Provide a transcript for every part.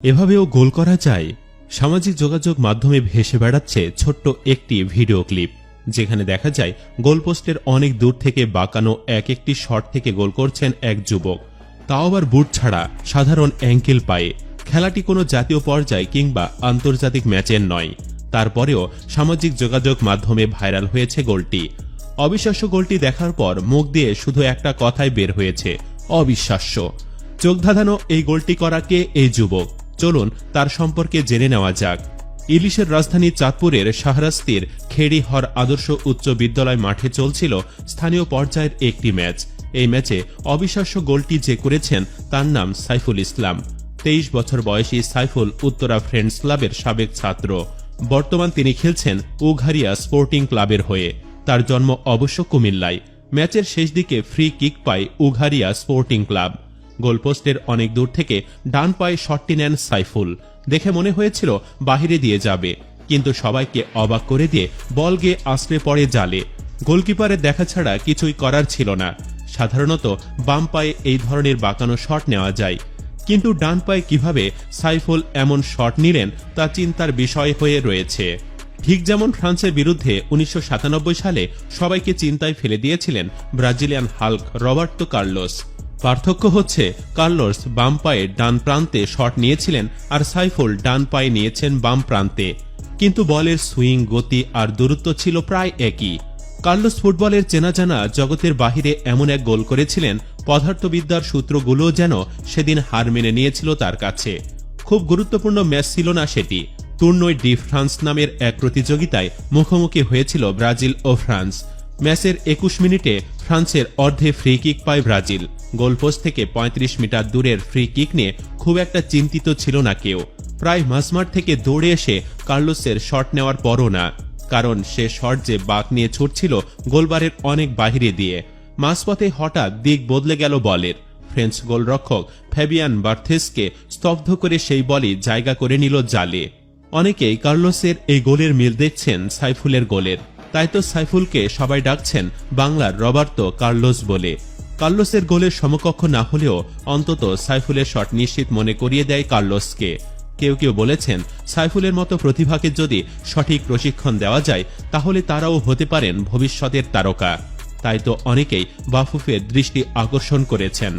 এভাবেও গোল করা যায়। সামাজিক যোগাযোগ মাধ্যমে ভেসে বেড়াচ্ছে ছোট্ট একটি ভিডিও ক্লিপ, যেখানে দেখা যায় গোলপোস্টের অনেক দূর থেকে বাঁকানো এক একটি শট থেকে গোল করছেন এক যুবক। তাও আবার বুট ছাড়া সাধারণ অ্যাঙ্কেল পায়ে। খেলাটি কোনো জাতীয় পর্যায় কিংবা আন্তর্জাতিক ম্যাচের নয়। তারপরেও সামাজিক যোগাযোগ মাধ্যমে ভাইরাল হয়েছে গোলটি। অবিশ্বাস্য গোলটি দেখার পর মুখ দিয়ে শুধু একটা কথাই বের হয়েছে, অবিশ্বাস্য। চোখ ধাঁধানো এই গোলটি করা কে? এই যুবক। চলুন তার সম্পর্কে জেনে নেওয়া যাক। ইলিশের রাজধানী চাঁদপুরের শাহরাস্তির খেড়িহর আদর্শ উচ্চ বিদ্যালয় মাঠে চলছিল স্থানীয় পর্যায়ের একটি ম্যাচ। এই ম্যাচে অবিশ্বাস্য গোলটি যে করেছেন তার নাম সাইফুল ইসলাম। তেইশ বছর বয়সী সাইফুল উত্তরা ফ্রেন্ডস ক্লাবের সাবেক ছাত্র। বর্তমান তিনি খেলছেন উঘারিয়া স্পোর্টিং ক্লাবের হয়ে। তার জন্ম অবশ্য কুমিল্লায়। ম্যাচের শেষ দিকে ফ্রি কিক পায় উঘারিয়া স্পোর্টিং ক্লাব। গোলপোস্টের অনেক দূর থেকে ডান পায়ে শটটি নেন সাইফুল। দেখে মনে হয়েছিল বাহিরে দিয়ে যাবে, কিন্তু সবাইকে অবাক করে দিয়ে বল গিয়ে আশ্রে পড়ে জালে। গোলকিপারের দেখা ছাড়া কিছুই করার ছিল না। সাধারণত বাম পায়ে এই ধরনের বাঁকানো শট নেওয়া যায়। কিন্তু ডান পায়ে কীভাবে সাইফুল এমন শট নিলেন তা চিন্তার বিষয় হয়ে রয়েছে। ঠিক যেমন ফ্রান্সের বিরুদ্ধে উনিশশো সাতানব্বই সালে সবাইকে চিন্তায় ফেলে দিয়েছিলেন ব্রাজিলিয়ান হাল্ক রবার্তো কার্লোস। পার্থক্য হচ্ছে, কার্লোস বাম পায়ে ডান প্রান্তে শট নিয়েছিলেন আর সাইফুল ডান পায়ে নিয়েছেন বাম প্রান্তে। কিন্তু বলের সুইং, গতি আর দূরত্ব ছিল প্রায় একই। কার্লোস ফুটবলের চেনা জানা জগতের বাহিরে এমন এক গোল করেছিলেন, পদার্থবিদ্যার সূত্রগুলো যেন সেদিন হার মেনে নিয়েছিল তার কাছে। খুব গুরুত্বপূর্ণ ম্যাচ ছিল না সেটি। তুর্নই ডি ফ্রান্স নামের এক প্রতিযোগিতায় মুখোমুখি হয়েছিল ব্রাজিল ও ফ্রান্স। ম্যাচের একুশ মিনিটে ফ্রান্সের অর্ধে ফ্রি কিক পায় ব্রাজিল। গোলপোস্ট থেকে ৩৫ মিটার দূরের ফ্রি কিক নিয়ে খুব একটা চিন্তিত ছিল না কেউ। প্রায় মাঝমাঠ থেকে দৌড়ে এসে কার্লোসের শট নেওয়ার পরও না। কারণ সে শট যে বাক নিয়ে ছুটছিল গোলবারের অনেক বাহিরে দিয়ে। মাঝপথে হঠাৎ দিক বদলে গেল বলের। ফ্রেঞ্চ গোলরক্ষক ফ্যাবিয়ান বার্থেসকে স্তব্ধ করে সেই বলই জায়গা করে নিল জালে। অনেকেই কার্লোসের এই গোলের মিল দেখছেন সাইফুলের গোলের। তাই তো সাইফুলকে সবাই ডাকছেন বাংলার রবার্তো কার্লোস বলে। কার্লোসের গোলের সমকক্ষ না হলেও অন্তত সাইফুলের শট নিশ্চিত মনে করিয়ে দেয় কার্লোসকে। কেউ কেউ বলেছেন, সাইফুলের মতো প্রতিভাকে যদি সঠিক প্রশিক্ষণ দেওয়া যায়, তাহলে তারাও হতে পারেন ভবিষ্যতের তারকা। তাই তো অনেকেই বাফুফের দৃষ্টি আকর্ষণ করেছেন।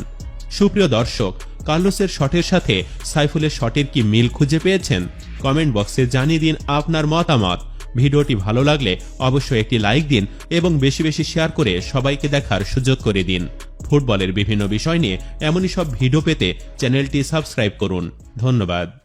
সুপ্রিয় দর্শক, কার্লোসের শটের সাথে সাইফুলের শটের কি মিল খুঁজে পেয়েছেন? কমেন্ট বক্সে জানিয়ে দিন আপনার মতামত। ভিডিওটি ভালো লাগলে অবশ্যই একটি লাইক দিন এবং বেশি বেশি শেয়ার করে সবাইকে দেখার সুযোগ করে দিন। ফুটবলের বিভিন্ন বিষয় নিয়ে এমনই সব ভিডিও পেতে চ্যানেলটি সাবস্ক্রাইব করুন। ধন্যবাদ।